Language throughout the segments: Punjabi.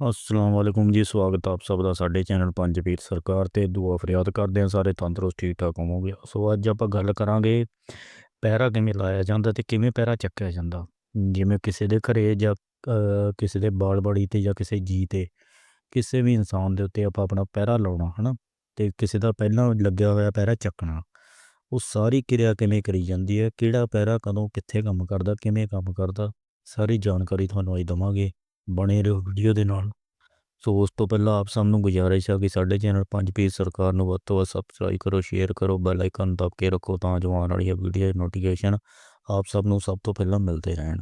ਅਸਲਾਮ ਵਾਲੇਕੁਮ ਜੀ, ਸਵਾਗਤ ਆਪ ਸਭ ਦਾ ਸਾਡੇ ਚੈਨਲ ਪੰਜ ਪੀਰ ਸਰਕਾਰ ਤੇ। ਦੁਆ ਫਰਿਆਦ ਕਰਦੇ ਹਾਂ, ਸਾਰੇ ਤੰਦਰੁਸਤ ਠੀਕ ਠਾਕ ਹੋਵੋਗੇ। ਸੋ ਅੱਜ ਆਪਾਂ ਗੱਲ ਕਰਾਂਗੇ, ਪਹਿਰਾ ਕਿਵੇਂ ਲਾਇਆ ਜਾਂਦਾ ਤੇ ਕਿਵੇਂ ਪਹਿਰਾ ਚੱਕਿਆ ਜਾਂਦਾ? ਜਿਵੇਂ ਕਿਸੇ ਦੇ ਘਰੇ ਜਾਂ ਕਿਸੇ ਦੇ ਬਾਲਬੜੀ ਤੇ ਜਾਂ ਕਿਸੇ ਜੀ ਤੇ, ਕਿਸੇ ਵੀ ਇਨਸਾਨ ਦੇ ਉੱਤੇ ਆਪਾਂ ਆਪਣਾ ਪਹਿਰਾ ਲਾਉਣਾ, ਹਨਾ? ਤੇ ਕਿਸੇ ਦਾ ਪਹਿਲਾਂ ਲੱਗਿਆ ਹੋਇਆ ਪਹਿਰਾ ਚੱਕਣਾ, ਉਹ ਸਾਰੀ ਕਿਰਿਆ ਕਿਵੇਂ ਕਰੀ ਜਾਂਦੀ ਹੈ? ਕਿਹੜਾ ਪਹਿਰਾ ਕਦੋਂ ਕਿੱਥੇ ਕੰਮ ਕਰਦਾ, ਕਿਵੇਂ ਕੰਮ ਕਰਦਾ? ਸਾਰੀ ਜਾਣਕਾਰੀ ਤੁਹਾਨੂੰ ਅੱਜ ਦਵਾਂਗੇ। ਬਣੇ ਰਹੋ ਵੀਡੀਓ ਦੇ ਨਾਲ। ਸੋ ਉਸ ਤੋਂ ਪਹਿਲਾਂ ਆਪ ਸਭ ਨੂੰ ਗੁਜ਼ਾਰਿਸ਼ ਹੈ ਕਿ ਸਾਡੇ ਚੈਨਲ ਪੰਜ ਪੀਸ ਸਰਕਾਰ ਨੂੰ ਵੱਧ ਤੋਂ ਵੱਧ ਸਬਸਕ੍ਰਾਈਬ ਕਰੋ ਸ਼ੇਅਰ ਕਰੋ ਬੈਲ ਆਈਕਨ ਦਬ ਕੇ ਰੱਖੋ ਤਾਂ ਜੋ ਆਉਣ ਵਾਲੀ ਵੀਡੀਓ ਨੋਟੀਫਿਕੇਸ਼ਨ ਆਪ ਸਭ ਨੂੰ ਸਭ ਤੋਂ ਪਹਿਲਾਂ ਮਿਲਦੇ ਰਹਿਣ।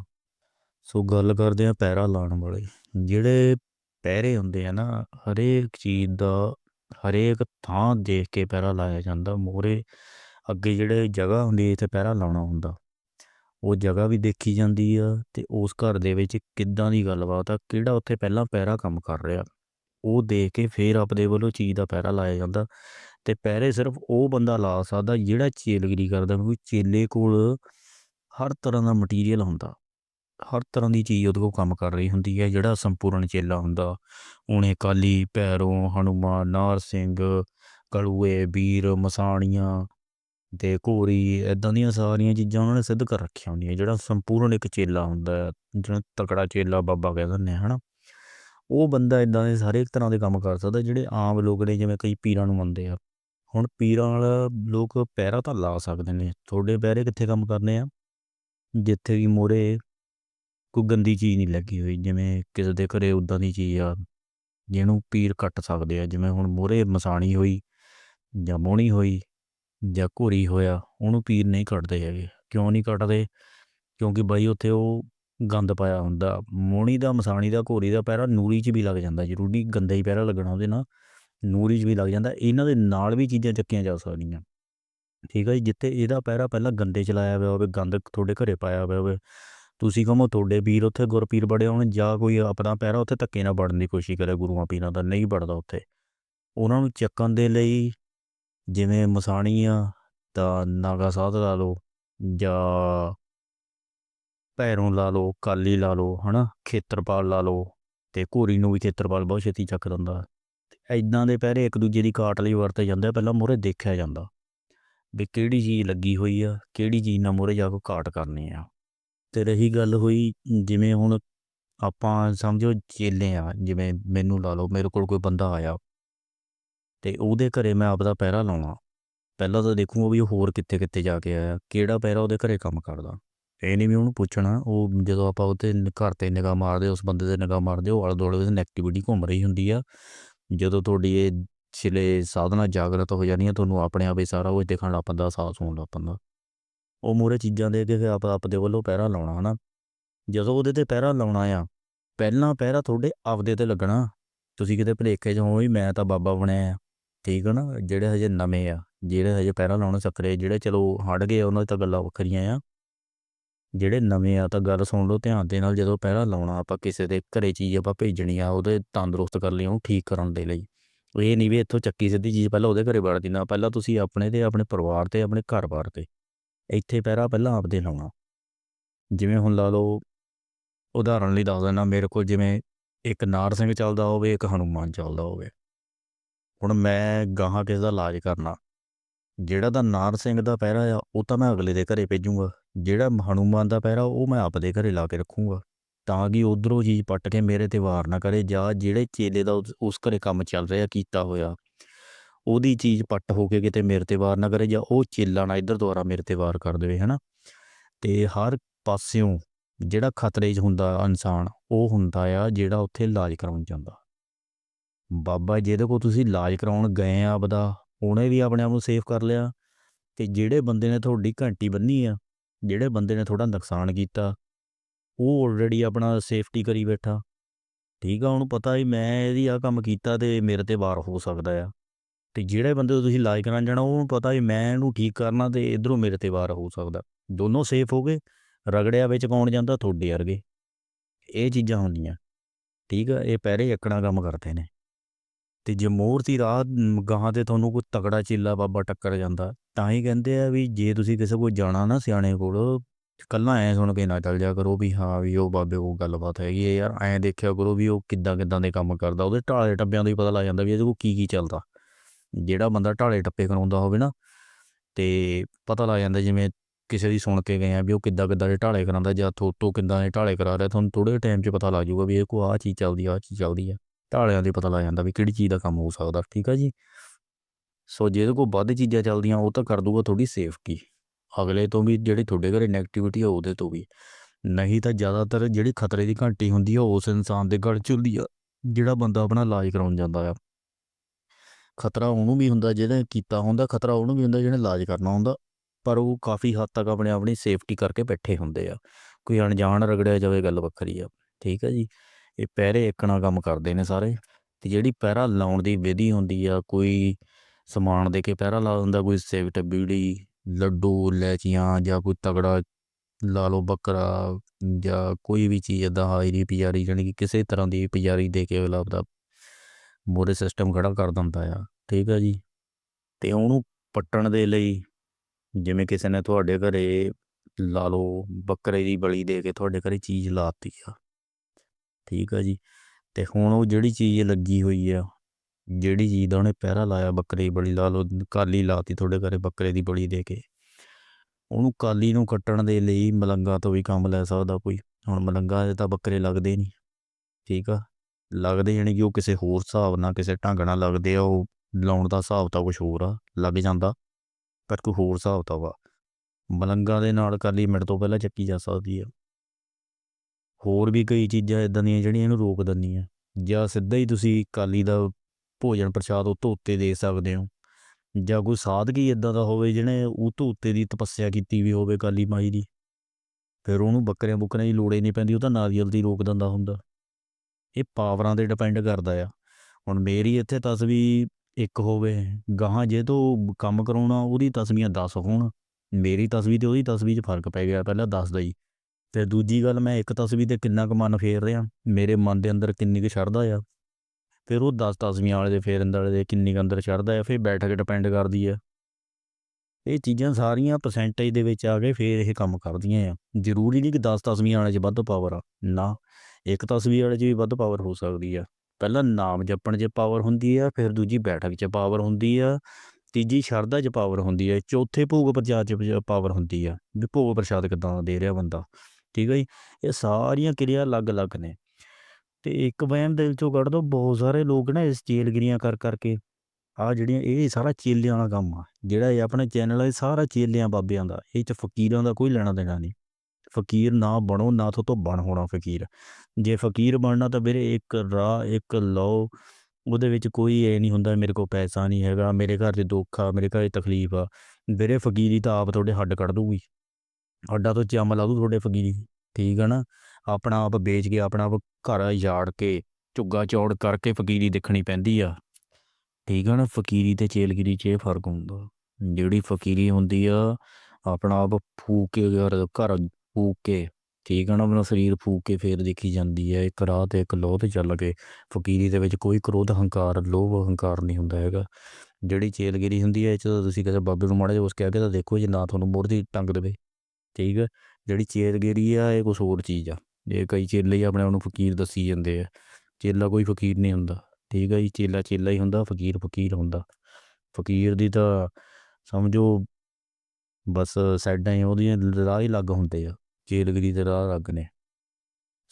ਸੋ ਗੱਲ ਕਰਦੇ ਆ ਪੈਰਾ ਲਾਉਣ ਵਾਲੇ। ਜਿਹੜੇ ਪੈਰੇ ਹੁੰਦੇ ਆ ਨਾ, ਹਰੇਕ ਚੀਜ਼ ਦਾ, ਹਰੇਕ ਥਾਂ ਦੇਖ ਕੇ ਪੈਰਾ ਲਾਇਆ ਜਾਂਦਾ। ਮੋਰੇ ਅੱਗੇ ਜਿਹੜੇ ਜਗ੍ਹਾ ਹੁੰਦੀ ਇੱਥੇ ਪੈਰਾ ਲਾਉਣਾ ਹੁੰਦਾ। ਉਹ ਜਗ੍ਹਾ ਵੀ ਦੇਖੀ ਜਾਂਦੀ ਆ ਤੇ ਉਸ ਘਰ ਦੇ ਵਿੱਚ ਕਿੱਦਾਂ ਦੀ ਗੱਲਬਾਤ ਆ, ਕਿਹੜਾ ਉੱਥੇ ਪਹਿਲਾਂ ਪਹਿਰਾ ਕੰਮ ਕਰ ਰਿਹਾ। ਉਹ ਦੇਖ ਕੇ ਫਿਰ ਆਪਦੇ ਵੱਲੋਂ ਚੀਜ਼ ਦਾ ਪਹਿਰਾ ਲਾਇਆ ਜਾਂਦਾ ਤੇ ਪਹਿਰੇ ਸਿਰਫ ਉਹ ਬੰਦਾ ਲਾ ਸਕਦਾ ਜਿਹੜਾ ਚੇਲਗਰੀ ਕਰਦਾ ਕਿਉਂਕਿ ਚੇਲੇ ਕੋਲ ਹਰ ਤਰ੍ਹਾਂ ਦਾ ਮਟੀਰੀਅਲ ਹੁੰਦਾ। ਹਰ ਤਰ੍ਹਾਂ ਦੀ ਚੀਜ਼ ਉਹਦੇ ਕੋਲ ਕੰਮ ਕਰ ਰਹੀ ਹੁੰਦੀ ਹੈ, ਜਿਹੜਾ ਸੰਪੂਰਨ ਚੇਲਾ ਹੁੰਦਾ। ਉਹਨੇ ਕਾਲੀ ਪੈਰੋਂ ਹਨੂਮਾਨ, ਨਾਰ ਸਿੰਘ ਗਲੂਏ ਵੀਰ ਮਸਾਣੀਆਂ ਤੇ ਘੋਰੀ ਇਦਾਂ ਦੀਆਂ ਸਾਰੀਆਂ ਚੀਜ਼ਾਂ ਉਹਨਾਂ ਨੇ ਸਿੱਧ ਕਰ ਰੱਖੀਆਂ ਹੁੰਦੀਆਂ, ਜਿਹੜਾ ਸੰਪੂਰਨ ਇੱਕ ਚੇਲਾ ਹੁੰਦਾ ਹੈ ਜਿਹੜਾ ਤਕੜਾ ਚੇਲਾ ਬਾਬਾ ਕਹਿ ਦਿੰਦੇ ਆ, ਹਨਾ? ਉਹ ਬੰਦਾ ਇਦਾਂ ਦੇ ਸਾਰੇ ਤਰ੍ਹਾਂ ਦੇ ਕੰਮ ਕਰ ਸਕਦਾ, ਜਿਹੜੇ ਆਮ ਲੋਕ ਨੇ, ਜਿਵੇਂ ਕਈ ਪੀਰਾਂ ਨੂੰ ਮੰਨਦੇ ਆ। ਹੁਣ ਪੀਰਾਂ ਵਾਲਾ ਲੋਕ ਪੈਰਾ ਤਾਂ ਲਾ ਸਕਦੇ ਨੇ, ਤੁਹਾਡੇ ਪੈਰੇ ਕਿੱਥੇ ਕੰਮ ਕਰਨੇ ਆ? ਜਿੱਥੇ ਵੀ ਮੋਰੇ ਕੋਈ ਗੰਦੀ ਚੀਜ਼ ਨਹੀਂ ਲੱਗੀ ਹੋਈ, ਜਿਵੇਂ ਕਿਸੇ ਦੇ ਘਰੇ ਉਦਾਂ ਦੀ ਚੀਜ਼ ਆ, ਜਿਹਨੂੰ ਪੀਰ ਕੱਟ ਸਕਦੇ ਆ, ਜਿਵੇਂ ਹੁਣ ਮੋਰੇ ਮਸਾਣੀ ਹੋਈ ਜਾਂ ਮੋਣੀ ਹੋਈ ਜਾਂ ਘੋਰੀ ਹੋਇਆ, ਉਹਨੂੰ ਪੀਰ ਨਹੀਂ ਕੱਟਦੇ ਹੈਗੇ। ਕਿਉਂ ਨਹੀਂ ਕੱਟਦੇ ਕਿਉਂਕਿ ਬਾਈ ਉੱਥੇ ਉਹ ਗੰਦ ਪਾਇਆ ਹੁੰਦਾ। ਮੋਣੀ ਦਾ, ਮਸਾਣੀ ਦਾ, ਘੋਰੀ ਦਾ ਪੈਰਾ ਨੂਰੀ 'ਚ ਵੀ ਲੱਗ ਜਾਂਦਾ। ਜ਼ਰੂਰੀ ਗੰਦਾ ਹੀ ਪੈਰਾ ਲੱਗਣਾ ਉਹਦੇ ਨਾਲ। ਨੂਰੀ 'ਚ ਵੀ ਲੱਗ ਜਾਂਦਾ। ਇਹਨਾਂ ਦੇ ਨਾਲ ਵੀ ਚੀਜ਼ਾਂ ਚੱਕੀਆਂ ਜਾ ਸਕਦੀਆਂ। ਠੀਕ ਹੈ ਜੀ? ਜਿੱਥੇ ਇਹਦਾ ਪੈਰਾ ਪਹਿਲਾਂ ਗੰਦੇ ਚ ਲਾਇਆ ਹੋਇਆ ਹੋਵੇ, ਗੰਦ ਤੁਹਾਡੇ ਘਰੇ ਪਾਇਆ ਹੋਇਆ ਹੋਵੇ। ਤੁਸੀਂ ਕਹੋ ਤੁਹਾਡੇ ਵੀਰ ਉੱਥੇ ਗੁਰਪੀਰ ਬੜੇ ਹੋਣ, ਜਾਂ ਕੋਈ ਆਪਣਾ ਪੈਰਾ ਉੱਥੇ ਧੱਕੇ ਨਾਲ ਵੜਨ ਦੀ ਕੋਸ਼ਿਸ਼ ਕਰੇ ਗੁਰੂਆਂ ਪੀਰਾਂ ਦਾ, ਨਹੀਂ ਵੜਦਾ ਉੱਥੇ। ਉਹਨਾਂ ਨੂੰ ਚੱਕਣ ਦੇ ਲਈ ਜਿਵੇਂ ਮਸਾਣੀ ਆ, ਤਾਂ ਨਾਗਾ ਸਾਧ ਲਾ ਲਓ ਜਾਂ ਭੈਰੋਂ ਲਾ ਲਓ, ਕਾਲੀ ਲਾ ਲਓ, ਹਨਾ? ਖੇਤਰਪਾਲ ਲਾ ਲਓ ਤੇ ਘੋਰੀ ਨੂੰ ਵੀ ਖੇਤਰਪਾਲ ਬਹੁਤ ਛੇਤੀ ਚੱਕ ਦਿੰਦਾ। ਐਦਾਂ ਦੇ ਪਹਿਰੇ ਇੱਕ ਦੂਜੇ ਦੀ ਕਾਟ ਲਈ ਵਰਤੇ ਜਾਂਦੇ ਪਹਿਲਾਂ ਮੋਰੇ ਦੇਖਿਆ ਜਾਂਦਾ ਵੀ ਕਿਹੜੀ ਚੀਜ਼ ਲੱਗੀ ਹੋਈ ਆ, ਕਿਹੜੀ ਚੀਜ਼ ਨਾਲ ਮੋਰੇ ਜਾ ਕੇ ਕਾਟ ਕਰਨੀ ਆ। ਤੇ ਰਹੀ ਗੱਲ ਹੋਈ ਜਿਵੇਂ ਹੁਣ ਆਪਾਂ ਸਮਝੋ ਚੇਲੇ ਆ, ਜਿਵੇਂ ਮੈਨੂੰ ਲਾ ਲਓ, ਮੇਰੇ ਕੋਲ ਕੋਈ ਬੰਦਾ ਆਇਆ ਤੇ ਉਹਦੇ ਘਰੇ ਮੈਂ ਆਪਦਾ ਪਹਿਰਾ ਲਾਉਣਾ। ਪਹਿਲਾਂ ਤਾਂ ਦੇਖੂਗਾ ਵੀ ਉਹ ਹੋਰ ਕਿੱਥੇ ਕਿੱਥੇ ਜਾ ਕੇ ਆਇਆ, ਕਿਹੜਾ ਪਹਿਰਾ ਉਹਦੇ ਘਰੇ ਕੰਮ ਕਰਦਾ। ਇਹ ਨਹੀਂ ਵੀ ਉਹਨੂੰ ਪੁੱਛਣਾ, ਉਹ ਜਦੋਂ ਆਪਾਂ ਉਹਤੇ ਘਰ ਤੇ ਨਿਗਾਹ ਮਾਰਦੇ, ਉਸ ਬੰਦੇ ਤੇ ਨਿਗਾਹ ਮਾਰਦੇ, ਉਹ ਆਲੇ ਦੁਆਲੇ ਉਹਦੀ ਨੈਗੇਟਿਵਿਟੀ ਘੁੰਮ ਰਹੀ ਹੁੰਦੀ ਆ। ਜਦੋਂ ਤੁਹਾਡੀ ਇਹ ਛਿਲੇ ਸਾਧਨਾ ਜਾਗਰਤ ਹੋ ਜਾਣੀ ਆ ਤੁਹਾਨੂੰ ਆਪਣੇ ਆਪ ਹੀ ਸਾਰਾ ਕੁਝ ਦੇਖਣ ਲੱਗ ਪੈਂਦਾ, ਸਾਹ ਹੋਣ ਲੱਗ ਪੈਂਦਾ। ਉਹ ਮੂਰੇ ਚੀਜ਼ਾਂ ਦੇ ਕੇ ਆਪ ਆਪਦੇ ਵੱਲੋਂ ਪਹਿਰਾ ਲਾਉਣਾ, ਹਨਾ? ਜਦੋਂ ਉਹਦੇ ਤੇ ਪਹਿਰਾ ਲਾਉਣਾ ਆ, ਪਹਿਲਾਂ ਪਹਿਰਾ ਤੁਹਾਡੇ ਆਪਦੇ ਤੇ ਲੱਗਣਾ। ਤੁਸੀਂ ਕਿਤੇ ਭਲੇਖੇ 'ਚ ਹੋ ਵੀ ਮੈਂ ਤਾਂ ਬਾਬਾ ਬਣਿਆ ਆ। ਠੀਕ ਆ ਨਾ, ਜਿਹੜੇ ਹਜੇ ਨਵੇਂ ਆ, ਜਿਹੜੇ ਹਜੇ ਪਹਿਰਾ ਲਾਉਣ ਸੱਕਰੇ ਜਿਹੜੇ ਚਲੋ ਹਟ ਗਏ ਉਹਨਾਂ ਦੀ ਤਾਂ ਗੱਲਾਂ ਵੱਖਰੀਆਂ ਆ। ਜਿਹੜੇ ਨਵੇਂ ਆ, ਤਾਂ ਗੱਲ ਸੁਣ ਲਓ, ਧਿਆਨ ਦੇ ਨਾਲ ਜਦੋਂ ਪਹਿਰਾ ਲਾਉਣਾ, ਆਪਾਂ ਕਿਸੇ ਦੇ ਘਰੇ ਚੀਜ਼ ਆਪਾਂ ਭੇਜਣੀ ਆ, ਉਹਦੇ ਤੰਦਰੁਸਤ ਕਰ ਲਈ, ਉਹਨੂੰ ਠੀਕ ਕਰਨ ਦੇ ਲਈ। ਇਹ ਨਹੀਂ ਵੀ ਇੱਥੋਂ ਚੱਕੀ ਸਿੱਧੀ ਚੀਜ਼ ਪਹਿਲਾਂ ਉਹਦੇ ਘਰੇ ਵੜ ਦਿੰਦਾ, ਪਹਿਲਾਂ ਤੁਸੀਂ ਆਪਣੇ ਤੇ, ਆਪਣੇ ਪਰਿਵਾਰ ਤੇ, ਆਪਣੇ ਘਰ-ਬਾਰ ਤੇ, ਇੱਥੇ ਪਹਿਰਾ ਪਹਿਲਾਂ ਆਪਦੇ ਲਾਉਣਾ। ਜਿਵੇਂ ਹੁਣ ਲਾ ਲਓ ਉਦਾਹਰਣ ਲਈ ਦੱਸ ਦਿੰਦਾ, ਮੇਰੇ ਕੋਲ ਜਿਵੇਂ ਇੱਕ ਨਾਰ ਸਿੰਘ ਚੱਲਦਾ ਹੋਵੇ, ਇੱਕ ਹਨੂਮਾਨ ਚੱਲਦਾ ਹੋਵੇ। ਹੁਣ ਮੈਂ ਗਾਹਾਂ ਕਿਸੇ ਦਾ ਇਲਾਜ ਕਰਨਾ। ਜਿਹੜਾ ਤਾਂ ਨਾਰ ਸਿੰਘ ਦਾ ਪਹਿਰਾ ਆ, ਉਹ ਤਾਂ ਮੈਂ ਅਗਲੇ ਦੇ ਘਰੇ ਭੇਜੂੰਗਾ। ਜਿਹੜਾ ਹਨੂਮਾਨ ਦਾ ਪਹਿਰਾ, ਉਹ ਮੈਂ ਆਪਦੇ ਘਰੇ ਲਾ ਕੇ ਰੱਖੂੰਗਾ। ਤਾਂ ਕਿ ਉਧਰੋਂ ਚੀਜ਼ ਪੱਟ ਕੇ ਮੇਰੇ ਤੇ ਵਾਰ ਨਾ ਕਰੇ, ਜਾਂ ਜਿਹੜੇ ਚੇਲੇ ਦਾ ਉਸ- ਉਸ ਘਰੇ ਕੰਮ ਚੱਲ ਰਿਹਾ, ਕੀਤਾ ਹੋਇਆ, ਉਹਦੀ ਚੀਜ਼ ਪੱਟ ਹੋ ਕੇ ਕਿਤੇ ਮੇਰੇ ਤੇ ਵਾਰ ਨਾ ਕਰੇ, ਜਾਂ ਉਹ ਚੇਲਾ ਨਾ ਇੱਧਰ ਦੁਆਰਾ ਮੇਰੇ ਤੇ ਵਾਰ ਕਰ ਦੇਵੇ, ਹਨਾ? ਤੇ ਹਰ ਪਾਸਿਓਂ ਜਿਹੜਾ ਖਤਰੇ 'ਚ ਹੁੰਦਾ ਇਨਸਾਨ, ਉਹ ਹੁੰਦਾ ਆ ਜਿਹੜਾ ਉੱਥੇ ਇਲਾਜ ਕਰਾਉਣ ਜਾਂਦਾ। ਬਾਬਾ ਜਿਹਦੇ ਕੋਲ ਤੁਸੀਂ ਇਲਾਜ ਕਰਾਉਣ ਗਏ ਆ ਆਪਦਾ, ਉਹਨੇ ਵੀ ਆਪਣੇ ਆਪ ਨੂੰ ਸੇਫ ਕਰ ਲਿਆ ਤੇ ਜਿਹੜੇ ਬੰਦੇ ਨੇ ਤੁਹਾਡੀ ਘੰਟੀ ਬੰਨੀ ਆ, ਜਿਹੜੇ ਬੰਦੇ ਨੇ ਥੋੜਾ ਨੁਕਸਾਨ ਕੀਤਾ, ਉਹ ਆਲਰੇਡੀ ਆਪਣਾ ਸੇਫਟੀ ਕਰੀ ਬੈਠਾ। ਠੀਕ ਆ, ਉਹਨੂੰ ਪਤਾ ਵੀ ਮੈਂ ਇਹਦੀ ਆ ਕੰਮ ਕੀਤਾ ਤੇ ਮੇਰੇ ਤੇ ਵਾਰ ਹੋ ਸਕਦਾ ਆ। ਤੇ ਜਿਹੜੇ ਬੰਦੇ ਤੋਂ ਤੁਸੀਂ ਇਲਾਜ ਕਰਾਉਣ ਜਾਣਾ, ਉਹਨੂੰ ਪਤਾ ਵੀ ਮੈਂ ਇਹਨੂੰ ਠੀਕ ਕਰਨਾ ਤੇ ਇਧਰੋਂ ਮੇਰੇ ਤੇ ਵਾਰ ਹੋ ਸਕਦਾ। ਦੋਨੋਂ ਸੇਫ ਹੋ ਗਏ, ਰਗੜਿਆ ਵਿੱਚ ਕੌਣ ਜਾਂਦਾ? ਤੁਹਾਡੇ ਵਰਗੇ। ਇਹ ਚੀਜ਼ਾਂ ਹੁੰਦੀਆਂ। ਠੀਕ ਆ, ਇਹ ਪਹਿਰੇ ਇੱਕਣਾ ਕੰਮ ਕਰਦੇ ਨੇ। ਤੇ ਜੇ ਮੂਰਤੀ ਰਾਹ ਗਾਹਾਂ ਤੇ ਤੁਹਾਨੂੰ ਕੋਈ ਤਗੜਾ ਚੇਲਾ ਬਾਬਾ ਟੱਕਰ ਜਾਂਦਾ, ਤਾਂ ਹੀ ਕਹਿੰਦੇ ਆ ਵੀ ਜੇ ਤੁਸੀਂ ਕਿਸੇ ਕੋਲ ਜਾਣਾ ਨਾ ਸਿਆਣੇ ਕੋਲ, ਕੱਲਾ ਐ ਸੁਣ ਕੇ ਨਾ ਚੱਲ ਜਾ ਕਰੋ ਵੀ ਹਾਂ ਵੀ ਉਹ ਬਾਬੇ ਉਹ ਗੱਲਬਾਤ ਹੈਗੀ ਹੈ ਯਾਰ, ਐਂ ਦੇਖਿਆ ਕਰੋ ਵੀ ਉਹ ਕਿੱਦਾਂ ਕਿੱਦਾਂ ਦੇ ਕੰਮ ਕਰਦਾ, ਉਹਦੇ ਢਾਲੇ ਟੱਬਿਆਂ ਤੋਂ ਹੀ ਪਤਾ ਲੱਗ ਜਾਂਦਾ ਵੀ ਇਹਦੇ ਕੋਲ ਕੀ ਕੀ ਚੱਲਦਾ। ਜਿਹੜਾ ਬੰਦਾ ਢਾਲੇ ਟੱਪੇ ਕਰਾਉਂਦਾ ਹੋਵੇ ਨਾ, ਤੇ ਪਤਾ ਲੱਗ ਜਾਂਦਾ ਜਿਵੇਂ ਕਿਸੇ ਦੀ ਸੁਣ ਕੇ ਗਏ ਆ ਵੀ ਉਹ ਕਿੱਦਾਂ ਕਿੱਦਾਂ ਦੇ ਢਾਲੇ ਕਰਾਉਂਦਾ ਜਾਂ ਥੋਤੋਂ ਕਿੱਦਾਂ ਦੇ ਢਾਲੇ ਕਰਾ ਰਿਹਾ, ਤੁਹਾਨੂੰ ਥੋੜੇ ਟਾਈਮ 'ਚ ਪਤਾ ਲੱਗ ਜਾਊਗਾ ਵੀ ਇਹ ਕੋ ਆਹ ਚੀਜ਼ ਚੱਲਦੀ ਆ ਆਹ ਚੀਜ਼ ਚੱਲਦੀ ਆ। ਢਾਲਿਆਂ ਦੀ ਪਤਾ ਲੱਗ ਜਾਂਦਾ ਵੀ ਕਿਹੜੀ ਚੀਜ਼ ਦਾ ਕੰਮ ਹੋ ਸਕਦਾ, ਠੀਕ ਆ ਜੀ? ਸੋ ਜਿਹਦੇ ਕੋਲ ਵੱਧ ਚੀਜ਼ਾਂ ਚੱਲਦੀਆਂ, ਉਹ ਤਾਂ ਕਰ ਦੂਗਾ ਤੁਹਾਡੀ ਸੇਫਟੀ। ਅਗਲੇ ਤੋਂ ਵੀ ਜਿਹੜੀ ਤੁਹਾਡੇ ਘਰੇ ਨੈਗੇਟਿਵਿਟੀ ਆ, ਉਹਦੇ ਤੋਂ ਵੀ। ਨਹੀਂ ਤਾਂ ਜ਼ਿਆਦਾਤਰ ਜਿਹੜੀ ਖਤਰੇ ਦੀ ਘੰਟੀ ਹੁੰਦੀ ਆ, ਉਸ ਇਨਸਾਨ ਦੇ ਗਲ 'ਚ ਆ, ਜਿਹੜਾ ਬੰਦਾ ਆਪਣਾ ਇਲਾਜ ਕਰਾਉਣ ਜਾਂਦਾ ਆ। ਖਤਰਾ ਉਹਨੂੰ ਵੀ ਹੁੰਦਾ, ਜਿਹਨੇ ਕੀਤਾ ਹੁੰਦਾ, ਖਤਰਾ ਉਹਨੂੰ ਵੀ ਹੁੰਦਾ, ਜਿਹਨੇ ਇਲਾਜ ਕਰਨਾ ਹੁੰਦਾ। ਪਰ ਉਹ ਕਾਫੀ ਹੱਦ ਤੱਕ ਆਪਣੇ ਆਪਣੀ ਸੇਫਟੀ ਕਰਕੇ ਬੈਠੇ ਹੁੰਦੇ ਆ। ਕੋਈ ਅਣਜਾਣ ਰਗੜਿਆ ਜਾਵੇ, ਗੱਲ ਵੱਖਰੀ ਆ। ਠੀਕ ਆ ਜੀ? ਇਹ ਪਹਿਰੇ ਇੱਕਣਾ ਕੰਮ ਕਰਦੇ ਨੇ ਸਾਰੇ ਤੇ ਜਿਹੜੀ ਪਹਿਰਾ ਲਾਉਣ ਦੀ ਵਿਧੀ ਹੁੰਦੀ ਆ, ਕੋਈ ਸਮਾਨ ਦੇ ਕੇ ਪਹਿਰਾ ਲਾ ਦਿੰਦਾ, ਕੋਈ ਸਿਗਰਟ ਬੀੜੀ, ਲੱਡੂ, ਲੈਚੀਆਂ ਜਾਂ ਕੋਈ ਤਗੜਾ ਲਾ ਲਓ ਬੱਕਰਾ ਜਾਂ ਕੋਈ ਵੀ ਚੀਜ਼ ਇਦਾਂ ਹਾਜ਼ਰੀ ਪੁਜਾਰੀ, ਜਾਣੀ ਕਿ ਕਿਸੇ ਤਰ੍ਹਾਂ ਦੀ ਪੁਜਾਰੀ ਦੇ ਕੇ ਅਗਲਾ ਆਪਦਾ ਮੋਰੇ ਸਿਸਟਮ ਖੜਾ ਕਰ ਦਿੰਦਾ ਆ, ਠੀਕ ਆ ਜੀ? ਤੇ ਉਹਨੂੰ ਪੱਟਣ ਦੇ ਲਈ ਜਿਵੇਂ ਕਿਸੇ ਨੇ ਤੁਹਾਡੇ ਘਰੇ ਲਾ ਲਓ, ਬੱਕਰੇ ਦੀ ਬਲੀ ਦੇ ਕੇ ਤੁਹਾਡੇ ਘਰੇ ਚੀਜ਼ ਲਾਤੀ ਆ। ਠੀਕ ਆ ਜੀ। ਤੇ ਹੁਣ ਉਹ ਜਿਹੜੀ ਚੀਜ਼ ਲੱਗੀ ਹੋਈ ਆ, ਜਿਹੜੀ ਚੀਜ਼ ਦਾ ਉਹਨੇ ਪਹਿਰਾ ਲਾਇਆ ਬੱਕਰੇ ਦੀ ਬਲੀ, ਲਾ ਲਓ, ਕਾਲੀ ਲਾਤੀ ਤੁਹਾਡੇ ਘਰੇ ਬੱਕਰੇ ਦੀ ਬਲੀ ਦੇ ਕੇ। ਉਹਨੂੰ ਕਾਲੀ ਨੂੰ ਕੱਟਣ ਦੇ ਲਈ ਮਲੰਗਾ ਤੋਂ ਵੀ ਕੰਮ ਲੈ ਸਕਦਾ ਕੋਈ। ਹੁਣ ਮਲੰਗਾ ਦੇ ਤਾਂ ਬੱਕਰੇ ਲੱਗਦੇ ਨਹੀਂ, ਠੀਕ ਆ? ਲੱਗਦੇ ਯਾਨੀ ਕਿ ਉਹ ਕਿਸੇ ਹੋਰ ਹਿਸਾਬ ਨਾਲ, ਕਿਸੇ ਢੰਗ ਨਾਲ ਲੱਗਦੇ ਆ, ਉਹ ਲਾਉਣ ਦਾ ਹਿਸਾਬ ਤਾਂ ਕੁਝ ਹੋਰ ਆ, ਲੱਗ ਜਾਂਦਾ। ਪਰ ਕੋਈ ਹੋਰ ਹਿਸਾਬ ਤਾਂ ਵਾ। ਮਲੰਗਾ ਦੇ ਨਾਲ ਕਾਲੀ ਮਿੰਟ ਤੋਂ ਪਹਿਲਾਂ ਚੱਕੀ ਜਾ ਸਕਦੀ ਆ। ਹੋਰ ਵੀ ਕਈ ਚੀਜ਼ਾਂ ਇਦਾਂ ਦੀਆਂ ਜਿਹੜੀਆਂ ਇਹਨੂੰ ਰੋਕ ਦਿੰਦੀਆਂ। ਜਾਂ ਸਿੱਧਾ ਹੀ ਤੁਸੀਂ ਕਾਲੀ ਦਾ ਭੋਜਨ ਪ੍ਰਸ਼ਾਦ ਉਹ ਤੋਂ ਉੱਤੇ ਦੇ ਸਕਦੇ ਹੋ। ਜਾਂ ਕੋਈ ਸਾਧਕੀ ਇਦਾਂ ਦਾ ਹੋਵੇ ਜਿਹਨੇ ਉਹ ਤੋਂ ਉੱਤੇ ਦੀ ਤਪੱਸਿਆ ਕੀਤੀ ਵੀ ਹੋਵੇ ਕਾਲੀ ਮਾਈ ਦੀ। ਫਿਰ ਉਹਨੂੰ ਬੱਕਰਿਆਂ ਬੁੱਕਰਿਆਂ ਦੀ ਲੋੜ ਹੀ ਨਹੀਂ ਪੈਂਦੀ, ਉਹ ਤਾਂ ਨਾਰੀਅਲ ਦੀ ਰੋਕ ਦਿੰਦਾ ਹੁੰਦਾ। ਇਹ ਪਾਵਰਾਂ ਤੇ ਡਿਪੈਂਡ ਕਰਦਾ ਆ। ਹੁਣ ਮੇਰੀ ਇੱਥੇ ਤਸਵੀ ਇੱਕ ਹੋਵੇ, ਗਾਹਾਂ ਜੇ ਤੋਂ ਕੰਮ ਕਰਾਉਣਾ, ਉਹਦੀ ਤਸਵੀਆਂ 10 ਹੋਣ। ਮੇਰੀ ਤਸਵੀ ਤੇ ਉਹਦੀ ਤਸਵੀ 'ਚ ਫ਼ਰਕ ਪੈ ਗਿਆ, ਪਹਿਲਾਂ ਦਸ ਦਾ ਹੀ। ਤੇ ਦੂਜੀ ਗੱਲ ਮੈਂ ਇੱਕ ਤਸਵੀਰ ਤੇ ਕਿੰਨਾ ਕੁ ਮਨ ਫੇਰ ਰਿਹਾ ਮੇਰੇ ਮਨ ਦੇ ਅੰਦਰ ਕਿੰਨੀ ਕੁ ਸ਼ਰਧਾ ਆ। ਫਿਰ ਉਹ 10 ਤਸਵੀਰਾਂ ਵਾਲੇ ਦੇ ਫੇਰਨ ਵਾਲੇ ਦੇ ਕਿੰਨੀ ਕੁ ਅੰਦਰ ਸ਼ਰਧਾ ਆ, ਫਿਰ ਬੈਠ ਕੇ ਡਿਪੈਂਡ ਕਰਦੀ ਆ। ਇਹ ਚੀਜ਼ਾਂ ਸਾਰੀਆਂ ਪਰਸੈਂਟੇਜ ਦੇ ਵਿੱਚ ਆ ਕੇ ਫਿਰ ਇਹ ਕੰਮ ਕਰਦੀਆਂ ਆ। ਜ਼ਰੂਰੀ ਨਹੀਂ ਕਿ 10 ਤਸਵੀਰਾਂ ਵਾਲੇ 'ਚ ਵੱਧ ਪਾਵਰ ਆ। ਨਾ, ਇੱਕ ਤਸਵੀਰ ਵਾਲੇ 'ਚ ਵੀ ਵੱਧ ਪਾਵਰ ਹੋ ਸਕਦੀ ਆ। ਪਹਿਲਾਂ ਨਾਮ ਜਪਣ 'ਚ ਪਾਵਰ ਹੁੰਦੀ ਆ, ਫਿਰ ਦੂਜੀ ਬੈਠਕ 'ਚ ਪਾਵਰ ਹੁੰਦੀ ਆ, ਤੀਜੀ ਸ਼ਰਧਾ 'ਚ ਪਾਵਰ ਹੁੰਦੀ ਹੈ ਚੌਥੇ ਭੋਗ ਪ੍ਰਸ਼ਾਦ 'ਚ ਪਾਵਰ ਹੁੰਦੀ ਆ। ਵੀ ਭੋਗ ਪ੍ਰਸ਼ਾਦ ਕਿਦਾਂ ਦੇ ਰਿਹਾ ਬੰਦਾ। ਠੀਕ ਹੈ ਜੀ ਇਹ ਸਾਰੀਆਂ ਕਿਰਿਆ ਅਲੱਗ-ਅਲੱਗ ਨੇ। ਤੇ ਇੱਕ ਵਹਿਮ ਦਿਲ ਚੋਂ ਕੱਢ ਦੋ, ਬਹੁਤ ਸਾਰੇ ਲੋਕ ਨਾ ਇਸ ਚੇਲਗਿਰੀਆਂ ਕਰ, ਕਰਕੇ ਆ ਜਿਹੜੀਆਂ, ਇਹ ਸਾਰਾ ਚੇਲਿਆਂ ਵਾਲਾ ਕੰਮ ਆ। ਜਿਹੜਾ ਇਹ ਆਪਣੇ ਚੈਨਲ ਹੈ ਸਾਰਾ ਚੇਲਿਆਂ ਬਾਬਿਆਂ ਦਾ। ਇਹ ਚ ਫਕੀਰਾਂ ਦਾ ਕੋਈ ਲੈਣਾ ਦੇਣਾ ਨਹੀਂ। ਫਕੀਰ ਨਾ ਬਣੋ, ਨਾ ਤੋਂ ਬਣ ਹੋਣਾ ਫਕੀਰ। ਜੇ ਫਕੀਰ ਬਣਨਾ ਤਾਂ ਵੀਰੇ ਇੱਕ ਰਾਹ, ਇੱਕ ਲਓ। ਉਹਦੇ ਵਿੱਚ ਕੋਈ ਇਹ ਨਹੀਂ ਹੁੰਦਾ, ਮੇਰੇ ਕੋਲ ਪੈਸਾ ਨਹੀਂ ਹੈਗਾ, ਮੇਰੇ ਘਰ 'ਚ ਦੁੱਖ ਆ, ਮੇਰੇ ਘਰ 'ਚ ਤਕਲੀਫ ਆ। ਵੀਰੇ ਫਕੀਰੀ ਤਾਂ ਆਪ ਤੁਹਾਡੇ ਹੱਡ ਕੱਢ ਦੂਗੀ ਅੱਡਾ ਤੋਂ ਚੰਮ ਲਾ ਦੂ ਤੁਹਾਡੇ ਫਕੀਰੀ ਠੀਕ ਹੈ ਨਾ? ਆਪਣਾ ਆਪ ਵੇਚ ਕੇ, ਆਪਣਾ ਆਪ ਘਰ ਯਾੜ ਕੇ, ਝੁੱਗਾ ਚੌੜ ਕਰਕੇ ਫਕੀਰੀ ਦੇਖਣੀ ਪੈਂਦੀ ਆ। ਠੀਕ ਹੈ ਨਾ? ਫਕੀਰੀ ਤੇ ਚੇਲਗਿਰੀ 'ਚ ਇਹ ਫ਼ਰਕ ਹੁੰਦਾ। ਜਿਹੜੀ ਫਕੀਰੀ ਹੁੰਦੀ ਆ, ਆਪਣਾ ਆਪ ਫੂਕ ਕੇ ਘਰ ਫੂਕ ਕੇ, ਠੀਕ ਹੈ ਨਾ? ਆਪਣਾ ਸਰੀਰ ਫੂਕ ਕੇ ਫੇਰ ਦੇਖੀ ਜਾਂਦੀ ਹੈ ਇੱਕ ਰਾਹ ਤੇ ਇੱਕ ਲੋਹ ਤੇ ਚੱਲ ਕੇ ਫਕੀਰੀ ਦੇ ਵਿੱਚ ਕੋਈ ਕ੍ਰੋਧ, ਹੰਕਾਰ, ਲੋਭ, ਹੰਕਾਰ ਨਹੀਂ ਹੁੰਦਾ ਹੈਗਾ। ਜਿਹੜੀ ਚੇਲਗਿਰੀ ਹੁੰਦੀ ਹੈ ਇਹ 'ਚ ਤੁਸੀਂ ਕਿਸੇ ਬਾਬੇ ਨੂੰ ਮਾੜਾ ਜਿਹਾ ਉਸ ਕਹਿ ਕੇ ਤਾਂ ਦੇਖੋ, ਜੇ ਨਾ ਤੁਹਾਨੂੰ ਮੋੜਦੀ ਟੰਗ ਦੇਵੇ। ਠੀਕ ਹੈ ਜਿਹੜੀ ਚੇਲਗਿਰੀ ਆ, ਇਹ ਕੁਝ ਹੋਰ ਚੀਜ਼ ਆ। ਇਹ ਕਈ ਚੇਲੇ ਹੀ ਆਪਣੇ ਆਪ ਨੂੰ ਫਕੀਰ ਦੱਸੀ ਜਾਂਦੇ ਆ, ਚੇਲਾ ਕੋਈ ਫਕੀਰ ਨਹੀਂ ਹੁੰਦਾ। ਠੀਕ ਆ ਜੀ, ਚੇਲਾ ਚੇਲਾ ਹੀ ਹੁੰਦਾ, ਫਕੀਰ ਫਕੀਰ ਹੁੰਦਾ। ਫਕੀਰ ਦੀ ਤਾਂ ਸਮਝੋ ਬਸ ਸਾਈਡਾਂ ਹੀ ਉਹਦੀਆਂ ਰਾਹ ਹੀ ਲੱਗ ਹੁੰਦੇ ਆ ਚੇਲਗਿਰੀ ਦੇ ਰਾਹ ਲੱਗ ਨੇ।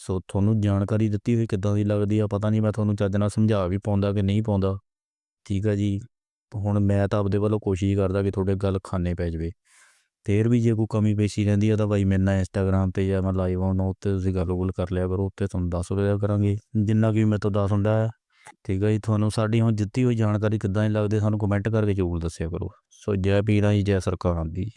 ਸੋ ਤੁਹਾਨੂੰ ਜਾਣਕਾਰੀ ਦਿੱਤੀ ਹੋਈ ਕਿੱਦਾਂ ਦੀ ਲੱਗਦੀ ਆ, ਪਤਾ ਨਹੀਂ, ਮੈਂ ਤੁਹਾਨੂੰ ਚੱਜ ਨਾਲ ਸਮਝਾ ਵੀ ਪਾਉਂਦਾ ਕਿ ਨਹੀਂ ਪਾਉਂਦਾ। ਠੀਕ ਆ ਜੀ, ਹੁਣ ਮੈਂ ਤਾਂ ਆਪਦੇ ਵੱਲੋਂ ਕੋਸ਼ਿਸ਼ ਕਰਦਾ ਕਿ ਤੁਹਾਡੇ ਗੱਲ ਖਾਨੇ ਪੈ ਜਾਵੇ। ਫੇਰ ਵੀ ਜੇ ਕੋਈ ਕਮੀ ਪੇਸ਼ੀ ਰਹਿੰਦੀ ਆ, ਤਾਂ ਬਾਈ ਮੇਰੇ ਨਾਲ ਇੰਸਟਾਗ੍ਰਾਮ ਤੇ ਜਾਂ ਮੈਂ ਲਾਈਵ ਆਉਣਾ ਉੱਤੇ ਤੁਸੀਂ ਗੱਲ ਗੁੱਲ ਕਰ ਲਿਆ ਕਰੋ ਉੱਤੇ ਤੁਹਾਨੂੰ ਦੱਸ ਦਿਆ ਕਰਾਂਗੇ। ਜਿੰਨਾ ਕਿ ਮੇਰੇ ਤੋਂ ਦੱਸ ਹੁੰਦਾ ਹੈ ਠੀਕ ਹੈ ਜੀ, ਤੁਹਾਨੂੰ ਸਾਡੀ ਹੁਣ ਦਿੱਤੀ ਹੋਈ ਜਾਣਕਾਰੀ ਕਿੱਦਾਂ ਦੀ ਲੱਗਦੀ ਸਾਨੂੰ ਕਮੈਂਟ ਕਰਕੇ ਜ਼ਰੂਰ ਦੱਸਿਆ ਕਰੋ। ਸੋ ਜੈ ਪੀਰਾਂ ਜੀ, ਜੈ ਸਰਕਾਰ ਦੀ।